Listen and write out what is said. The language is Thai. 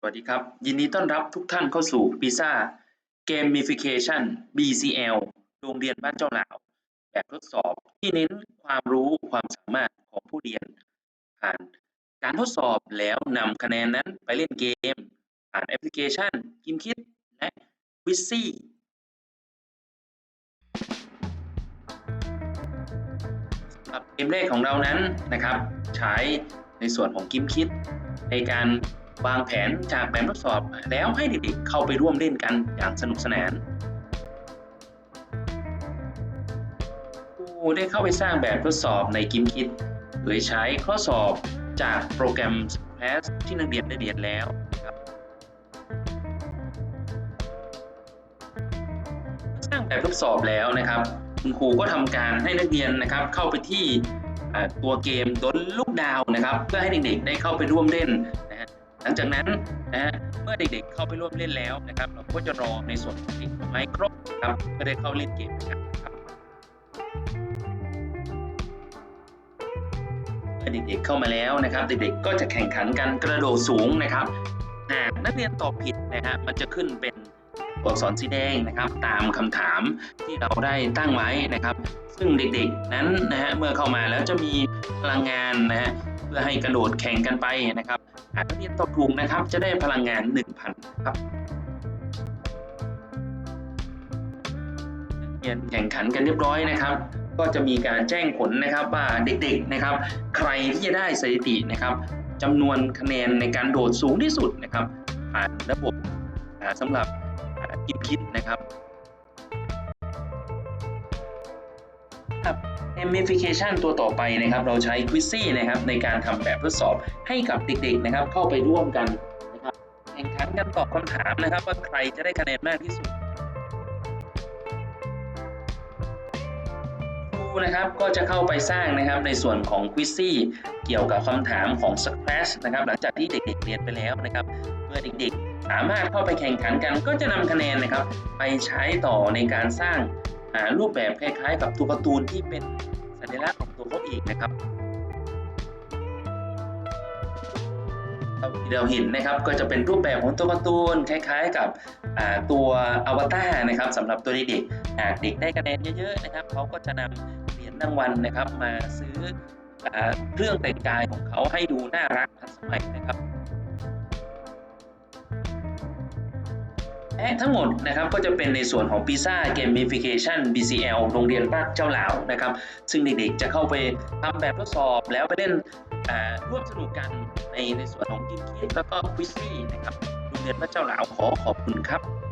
สวัสดีครับ ยินดีต้อนรับทุกท่านเข้าสู่ PISA Gamification BCL โรงเรียนบ้านเจ้าหลาว แบบทดสอบที่เน้นความรู้ความสามารถของผู้เรียน ผ่านการทดสอบแล้วนำคะแนนนั้นไปเล่นเกม ผ่านแอปพลิเคชันกิมคิด และวิซซี่สำหรับเกมแรกของเรานั้นนะครับ ใช้ในส่วนของกิมคิดในการ วางแผนจากแบบทดสอบแล้วให้เด็กๆเข้าไปร่วมเล่นกันอย่างสนุกสนานครูได้เข้าไปสร้างแบบทดสอบในกิมคิดโดยใช้ข้อสอบจากโปรแกรม Class ที่นักเรียนได้เรียนแล้วสร้างแบบทดสอบแล้วนะครับ คุณครูก็ทำการให้นักเรียนนะครับ เข้าไปที่ตัวเกมดนลูกดาวนะครับ เพื่อให้เด็กๆได้เข้าไปร่วมเล่นนะฮะ หลังจากนั้นนะฮะเมื่อเด็กๆเข้าไปร่วมเล่นแล้วนะครับ เราก็จะรอในส่วนของเด็กไม้ครบครับก็ได้เข้าเล่นเกมกันครับเมื่อเด็กๆเข้ามาแล้วนะครับ เด็กๆก็จะแข่งขันกันกระโดดสูงนะครับหากนักเรียนตอบผิดนะฮะมันจะขึ้นเป็นตัวอักษรสีแดงนะครับ ตามคำถามที่เราได้ตั้งไว้นะครับ ซึ่งเด็กๆนั้นนะฮะเมื่อเข้ามาแล้วจะมีพลังงานนะฮะเพื่อให้กระโดดแข่งกันไปนะครับ หากนักเรียนตอบถูกนะครับ จะได้พลังงาน 1,000 ครับนักเรียนแข่งขันกันเรียบร้อยนะครับ ก็จะมีการแจ้งผลนะครับว่าเด็กๆนะครับ ใครที่จะได้สถิตินะครับจำนวนคะแนนในการโดดสูงที่สุดนะครับผ่านระบบสำหรับกิมคิดนะครับ gamification ตัวต่อไปนะครับ เราใช้ Quizzy นะครับในการทำแบบทดสอบให้กับเด็กๆนะครับ เข้าไปร่วมกันนะครับแข่งขันกันตอบคำถามนะครับ ว่าใครจะได้คะแนนมากที่สุดครูนะครับก็จะเข้าไปสร้างนะครับในส่วนของ Quizzy เกี่ยวกับคำถามของ Scratch นะครับหลังจากที่เด็กๆเรียนไปแล้วนะครับ เมื่อเด็กๆ สามารถเข้าไปแข่งขันกัน ก็จะนำคะแนนนะครับ ไปใช้ต่อในการสร้าง รูปแบบคล้ายๆ กับตัวการ์ตูนที่เป็นสัญลักษณ์ของตัวเขาเองนะครับที่เราเห็นนะครับก็จะเป็นรูปแบบของตัวการ์ตูนคล้าย ๆ กับตัวอวตารนะครับสำหรับตัวเด็กหากเด็กได้คะแนนเยอะๆนะครับเขาก็จะนำเหรียญรางวัลนะครับมาซื้ออเครื่องแต่งกายของเขาให้ดูน่ารักทันสมัยนะครับ และทั้งหมดนะครับก็จะเป็นในส่วนของ PISA Gamification BCL โรงเรียนบ้านเจ้าหลาวนะครับ ซึ่งเด็กๆจะเข้าไปทำแบบทดสอบแล้วไปเล่นร่วมสนุกกันในในส่วนของกิมคิดแล้วก็ควิซซี่นะครับโรงเรียนบ้านเจ้าหลาวขอขอบคุณครับ